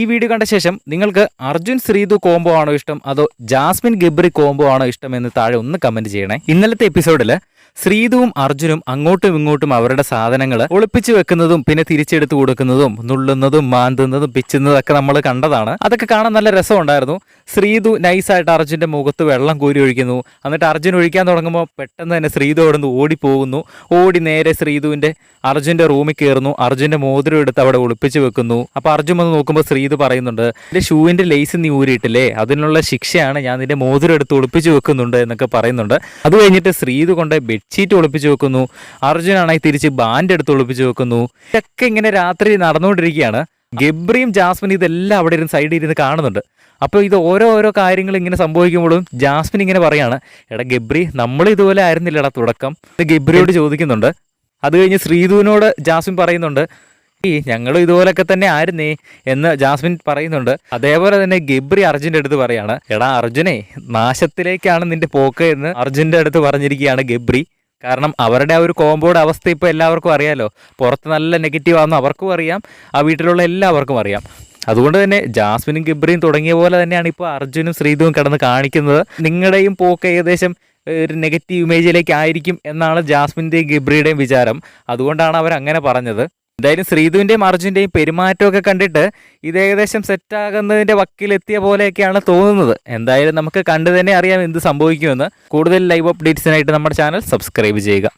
ഈ വീഡിയോ കണ്ട ശേഷം നിങ്ങൾക്ക് അർജുൻ ശ്രീതു കോംബോ ആണോ ഇഷ്ടം? അതോ ജാസ്മിൻ ഗബ്രി കോംബോ ആണോ ഇഷ്ടം എന്ന് താഴെ ഒന്ന് കമന്റ് ചെയ്യണേ. ഇന്നലത്തെ എപ്പിസോഡിൽ ശ്രീതുവും അർജുനും അങ്ങോട്ടും ഇങ്ങോട്ടും അവരുടെ സാധനങ്ങൾ ഒളിപ്പിച്ചു വെക്കുന്നതും പിന്നെ തിരിച്ചെടുത്ത് കൊടുക്കുന്നതും നുള്ളുന്നതും മാന്തുന്നതും പിച്ചുന്നതും ഒക്കെ നമ്മൾ കണ്ടതാണ്. അതൊക്കെ കാണാൻ നല്ല രസമുണ്ടായിരുന്നു. ശ്രീതു നൈസായിട്ട് അർജുന്റെ മുഖത്ത് വെള്ളം കോരി ഒഴിക്കുന്നു. എന്നിട്ട് അർജുൻ ഒഴിക്കാൻ തുടങ്ങുമ്പോൾ പെട്ടെന്ന് തന്നെ ശ്രീതു അവിടെ നിന്ന് ഓടിപ്പോകുന്നു. ഓടി നേരെ ശ്രീതുവിന്റെ അർജുന്റെ റൂമിൽ കയറുന്നു. അർജുന്റെ മോതിരം എടുത്ത് അവിടെ ഒളിപ്പിച്ച് വെക്കുന്നു. അപ്പോൾ അർജുൻ വന്ന് നോക്കുമ്പോൾ ശ്രീതു പറയുന്നുണ്ട് എന്റെ ഷൂവിന്റെ ലേസ് നീ ഊരിയിട്ടില്ലേ? അതിനുള്ള ശിക്ഷയാണ് ഞാൻ നിന്റെ മോതിരം എടുത്ത് ഒളിപ്പിച്ച് വെക്കുന്നുണ്ട് എന്നൊക്കെ പറയുന്നുണ്ട്. അത് കഴിഞ്ഞിട്ട് ശ്രീതു കൊണ്ട് ബെഡ്ഷീറ്റ് ഒളിപ്പിച്ച് വെക്കുന്നു. അർജുനാണെങ്കിൽ തിരിച്ച് ബാൻഡ് എടുത്ത് ഒളിപ്പിച്ച് വെക്കുന്നു. ഇതൊക്കെ ഇങ്ങനെ രാത്രി നടന്നുകൊണ്ടിരിക്കുകയാണ്. ഗബ്രിയും ജാസ്മിൻ ഇതെല്ലാം അവിടെ ഇരുന്ന് സൈഡിൽ ഇരുന്ന് കാണുന്നുണ്ട്. അപ്പോൾ ഇത് ഓരോ ഓരോ കാര്യങ്ങൾ ഇങ്ങനെ സംഭവിക്കുമ്പോഴും ജാസ്മിൻ ഇങ്ങനെ പറയാണ് എടാ ഗബ്രി നമ്മൾ ഇതുപോലെ ആയിരുന്നില്ലടാ തുടക്കം. ഇത് ഗബ്രിയോട് ചോദിക്കുന്നുണ്ട്. അത് കഴിഞ്ഞ് ശ്രീധുവിനോട് ജാസ്മിൻ പറയുന്നുണ്ട് ഈ ഞങ്ങളും ഇതുപോലൊക്കെ തന്നെ ആയിരുന്നേ എന്ന് ജാസ്മിൻ പറയുന്നുണ്ട്. അതേപോലെ തന്നെ ഗബ്രി അർജുന്റെ അടുത്ത് പറയാണ് എടാ അർജുനെ നാശത്തിലേക്കാണ് നിന്റെ പോക്ക് എന്ന് അർജുന്റെ അടുത്ത് പറഞ്ഞിരിക്കുകയാണ് ഗബ്രി. കാരണം അവരുടെ ആ ഒരു കോമ്പോയുടെ അവസ്ഥ ഇപ്പോൾ എല്ലാവർക്കും അറിയാലോ. പുറത്ത് നല്ല നെഗറ്റീവ് ആണെന്ന് അവർക്കും അറിയാം. ആ വീട്ടിലുള്ള എല്ലാവർക്കും അറിയാം. അതുകൊണ്ട് തന്നെ ജാസ്മിനും ഗിബ്രിയും തുടങ്ങിയ പോലെ തന്നെയാണ് ഇപ്പോൾ അർജുനും ശ്രീധുവും കിടന്ന് കാണിക്കുന്നത്. നിങ്ങളുടെയും പോക്ക് ഏകദേശം ഒരു നെഗറ്റീവ് ഇമേജിലേക്ക് ആയിരിക്കും എന്നാണ് ജാസ്മിന്റെയും ഗിബ്രിയുടെയും വിചാരം. അതുകൊണ്ടാണ് അവർ അങ്ങനെ പറഞ്ഞത്. എന്തായാലും ശ്രീധുവിന്റെയും അർജുന്റെയും പെരുമാറ്റമൊക്കെ കണ്ടിട്ട് ഇത് ഏകദേശം സെറ്റാകുന്നതിന്റെ വക്കിലെത്തിയ പോലെയൊക്കെയാണ് തോന്നുന്നത്. എന്തായാലും നമുക്ക് കണ്ടു തന്നെ അറിയാം എന്ത് സംഭവിക്കുമെന്ന്. കൂടുതൽ ലൈവ് അപ്ഡേറ്റ്സിനായിട്ട് നമ്മുടെ ചാനൽ സബ്സ്ക്രൈബ് ചെയ്യുക.